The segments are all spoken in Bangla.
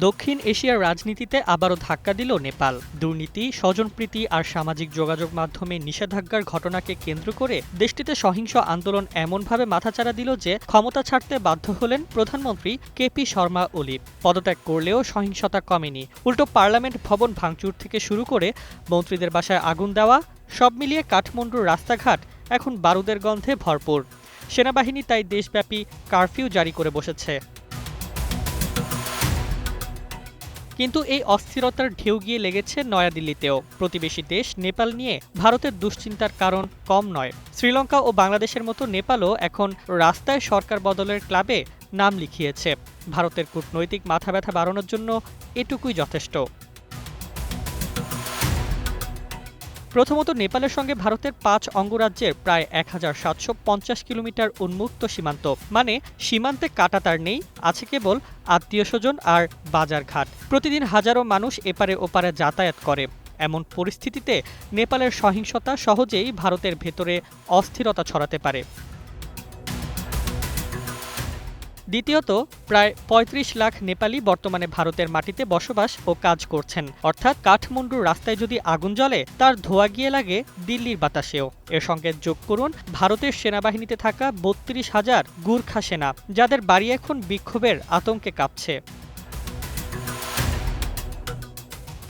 দক্ষিণ এশিয়ার রাজনীতিতে আবারও ধাক্কা দিল নেপাল। দুর্নীতি, স্বজনপ্রীতি আর সামাজিক যোগাযোগ মাধ্যমে নিষেধাজ্ঞার ঘটনাকে কেন্দ্র করে দেশটিতে সহিংস আন্দোলন এমনভাবে মাথাচাড়া দিল যে ক্ষমতা ছাড়তে বাধ্য হলেন প্রধানমন্ত্রী কেপি শর্মা ওলি। পদত্যাগ করলেও সহিংসতা কমেনি। উল্টো পার্লামেন্ট ভবন ভাঙচুর থেকে শুরু করে মন্ত্রীদের বাসায় আগুন দেওয়া, সব মিলিয়ে কাঠমান্ডুর রাস্তাঘাট এখন বারুদের গন্ধে ভরপুর। সেনাবাহিনী তাই দেশব্যাপী কারফিউ জারি করে বসেছে। কিন্তু এই অস্থিরতার ঢেউ গিয়ে লেগেছে নয়াদিল্লিতেও। প্রতিবেশী দেশ নেপাল নিয়ে ভারতের দুশ্চিন্তার কারণ কম নয়। শ্রীলঙ্কা ও বাংলাদেশের মতো নেপালও এখন রাস্তায় সরকার বদলের ক্লাবে নাম লিখিয়েছে। ভারতের কূটনৈতিক মাথা ব্যথা বাড়ানোর জন্য এটুকুই যথেষ্ট। প্রথমত নেপালের সঙ্গে ভারতের পাঁচ অঙ্গরাজ্যের প্রায় এক হাজার সাতশো পঞ্চাশ কিলোমিটার উন্মুক্ত সীমান্ত। মানে সীমান্তে কাটাতার নেই, আছে কেবল আত্মীয় স্বজন আর বাজার ঘাট প্রতিদিন হাজারো মানুষ এপারে ওপারে যাতায়াত করে। এমন পরিস্থিতিতে নেপালের সহিংসতা সহজেই ভারতের ভেতরে অস্থিরতা ছড়াতে পারে। দ্বিতীয়ত, প্রায় ৩৫ লাখ নেপালি বর্তমানে ভারতের মাটিতে বসবাস ও কাজ করছেন। অর্থাৎ কাঠমুন্ডুর রাস্তায় যদি আগুন জ্বলে, তার ধোয়া গিয়ে লাগে দিল্লির বাতাসেও। এর সঙ্গে যোগ করুন, ভারতের সেনাবাহিনীতে থাকা বত্রিশ হাজার গুর্খা সেনা, যাদের বাড়ি এখন বিক্ষোভের আতঙ্কে কাঁপছে।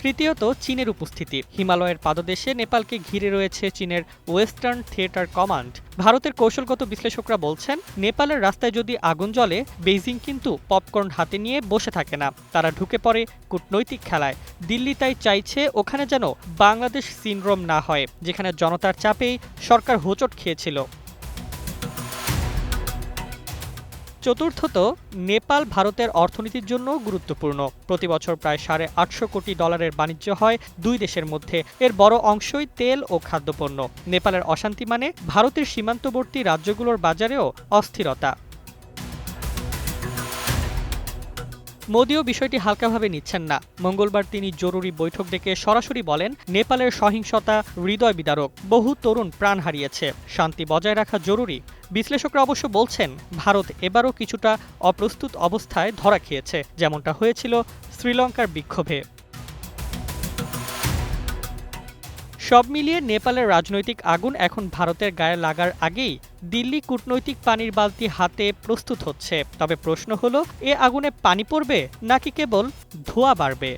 তৃতীয়ত চীনের উপস্থিতি। হিমালয়ের পাদদেশে নেপালকে ঘিরে রয়েছে চীনের ওয়েস্টার্ন থিয়েটার কমান্ড। ভারতের কৌশলগত বিশ্লেষকরা বলছেন, নেপালের রাস্তায় যদি আগুন জ্বলে, বেইজিং কিন্তু পপকর্ন হাতে নিয়ে বসে থাকে না। তারা ঢুকে পড়ে কূটনৈতিক খেলায়। দিল্লি তাই চাইছে ওখানে যেন বাংলাদেশ সিনড্রোম না হয়, যেখানে জনতার চাপেই সরকার হোঁচট খেয়েছিল। চতুর্থত, নেপাল ভারতের অর্থনীতির জন্য গুরুত্বপূর্ণ। প্রতি বছর প্রায় সাড়ে আটশো কোটি ডলারের বাণিজ্য হয় দুই দেশের মধ্যে। এর বড় অংশই তেল ও খাদ্যপণ্য। নেপালের অশান্তি মানে ভারতের সীমান্তবর্তী রাজ্যগুলোর বাজারেও অস্থিরতা। মোদিও বিষয়টি হালকাভাবে নিচ্ছেন না। মঙ্গলবার তিনি জরুরি বৈঠক ডেকে সরাসরি বলেন, নেপালের সহিংসতা হৃদয় বিদারক। বহু তরুণ প্রাণ হারিয়েছে। শান্তি বজায় রাখা জরুরি। বিশ্লেষকরা অবশ্য বলছেন, ভারত এবারও কিছুটা অপ্রস্তুত অবস্থায় ধরা খেয়েছে, যেমনটা হয়েছিল শ্রীলঙ্কার বিক্ষোভে। সব মিলিয়ে নেপালের রাজনৈতিক আগুন এখন ভারতের গায়ে লাগার আগেই দিল্লি কূটনৈতিক পানির বালতি হাতে প্রস্তুত হচ্ছে। তবে প্রশ্ন হলো, এ আগুনে পানি পড়বে নাকি কেবল ধোঁয়া বাড়বে?